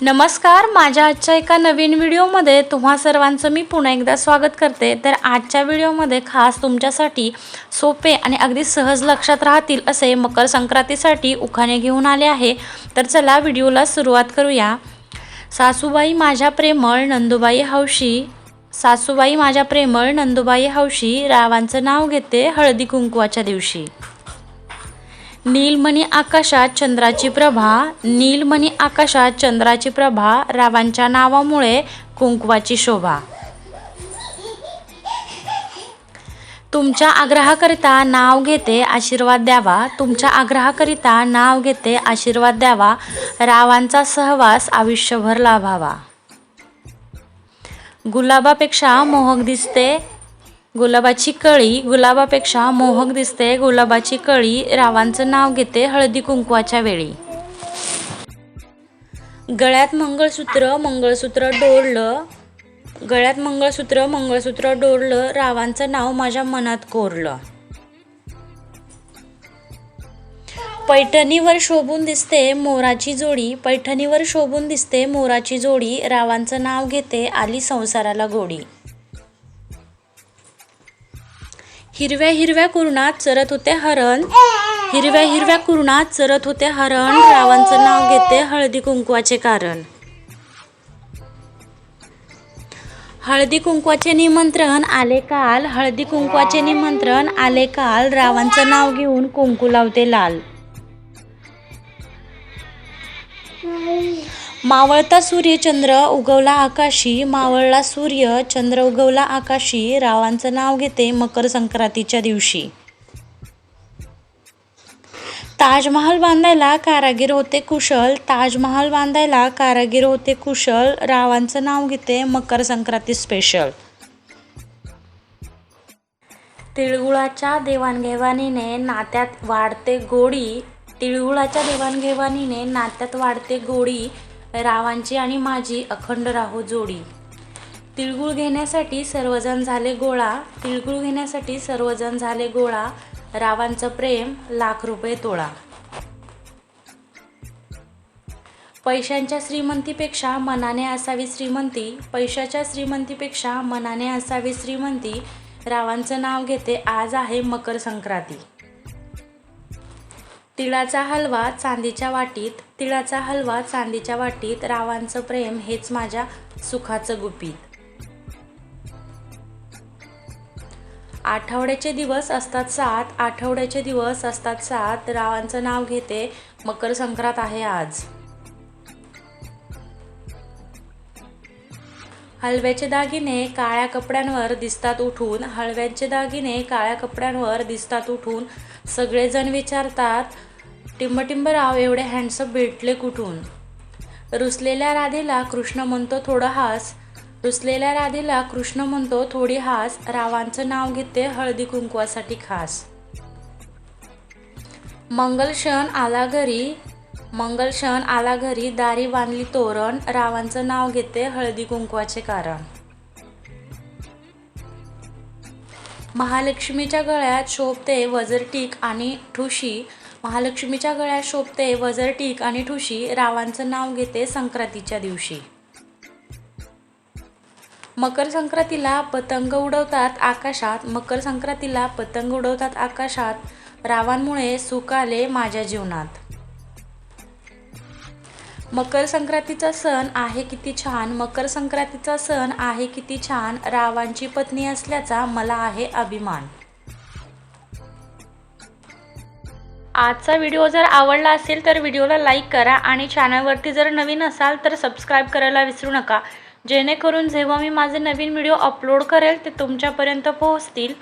नमस्कार माझ्या आजच्या एका नवीन व्हिडिओमध्ये तुम्हा सर्वांचं मी पुन्हा एकदा स्वागत करते. तर आजच्या व्हिडिओमध्ये खास तुमच्यासाठी सोपे आणि अगदी सहज लक्षात राहतील असे मकर संक्रांतीसाठी उखाणे घेऊन आले आहे. तर चला व्हिडिओला सुरुवात करूया. सासूबाई माझ्या प्रेमळ नंदुबाई हौशी. सासूबाई माझ्या प्रेमळ नंदुबाई हौशी. रावांचं नाव घेते हळदी कुंकवाच्या दिवशी. नीलमणी आकाशात चंद्राची प्रभा नीलमणी आकाशात चंद्राची प्रभा रावांच्या नावामुळे कुंकवाची शोभा. तुमच्या आग्रहाकरिता नाव घेते आशीर्वाद द्यावा. तुमच्या आग्रहाकरिता नाव घेते आशीर्वाद द्यावा. रावांचा सहवास आयुष्यभर लाभावा. गुलाबापेक्षा मोहक दिसते गुलाबाची कळी गुलाबापेक्षा मोहक दिसते. गुलाबाची कळी रावांचं नाव घेते हळदी कुंकवाच्या वेळी. गळ्यात मंगळसूत्र मंगळसूत्र डोरलं गळ्यात मंगळसूत्र मंगळसूत्र डोरलं रावांचं नाव माझ्या मनात कोरलं. पैठणीवर शोभून दिसते मोराची जोडी. पैठणीवर शोभून दिसते मोराची जोडी. रावांचं नाव घेते आली संसाराला गोडी. हिरव्या हिरव्या कुरणात चरत होते हरण. हिरव्या हिरव्या कुरणात चरत होते हरण. रावांचं नाव घेते हळदी कुंकवाचे कारण. हळदी कुंकवाचे निमंत्रण आले काल. हळदी कुंकवाचे निमंत्रण आले काल. रावांचं नाव घेऊन कुंकू लावते लाल. मावळता सूर्य चंद्र उगवला आकाशी मावळला सूर्य चंद्र उगवला आकाशी रावांचं नाव घेते मकर संक्रांतीच्या दिवशी. ताजमहाल बांधायला कारागीर होते कुशल ताजमहाल बांधायला कारागीर होते कुशल रावांचं नाव घेते मकर संक्रांती स्पेशल तिळगुळाच्या देवाणघेवाणीने नात्यात वाढते गोडी तिळगुळाच्या देवाणघेवाणीने नात्यात वाढते गोडी रावांची आणि माझी अखंड राहो जोडी. तिळगुळ घेण्यासाठी सर्वजण झाले गोळा तिळगुळ घेण्यासाठी सर्वजण झाले गोळा रावांचं प्रेम लाख रुपये तोळा. पैशांच्या श्रीमंतीपेक्षा मनाने असावी श्रीमंती पैशाच्या श्रीमंतीपेक्षा मनाने असावी श्रीमंती रावांचं नाव घेते आज आहे मकर संक्रांती. तिळाचा हलवा चांदीच्या वाटीत तिळाचा हलवा चांदीच्या वाटीत रावांचं प्रेम हेच माझ्या सुखाचं गुपित. आठवड्याचे दिवस असतात सात आठवड्याचे दिवस असतात सात रावांचं नाव घेते मकर संक्रांत आहे आज. हलव्याचे दागिने काळ्या कपड्यांवर दिसतात उठून. हळव्यांचे दागिने काळ्या कपड्यांवर दिसतात उठून. सगळेजण विचारतात टिंबटिंबराव एवढे हँडसम भेटले कुठून? रुसलेल्या राधेला कृष्ण म्हणतो थोडं हास. रुसलेल्या राधेला कृष्ण म्हणतो थोडी हास. रावांचं नाव घेते हळदी कुंकवासाठी खास. मंगल क्षण आला घरी. मंगल क्षण आला घरी दारी बांधली तोरण रावांचं नाव घेते हळदी कुंकवाचे कारण. महालक्ष्मीच्या गळ्यात शोभते वजरटीक आणि ठुशी. महालक्ष्मीच्या गळ्यात शोभते वजरटीक आणि ठुशी रावांचं नाव घेते संक्रांतीच्या दिवशी. मकर संक्रांतीला पतंग उडवतात आकाशात मकर संक्रांतीला पतंग उडवतात आकाशात. रावांमुळे सुख आले माझ्या जीवनात. मकर संक्रांतीचा सण आहे किती छान. मकर संक्रांतीचा सण आहे किती छान. रावांची पत्नी असल्याचा मला आहे अभिमान. आजचा व्हिडिओ जर आवडला असेल तर व्हिडिओला लाईक करा आणि चॅनलवरती जर नवीन असाल तर सबस्क्राईब करायला विसरू नका. जेणेकरून जेव्हा मी माझे नवीन व्हिडिओ अपलोड करेल ते तुमच्यापर्यंत पोहोचतील.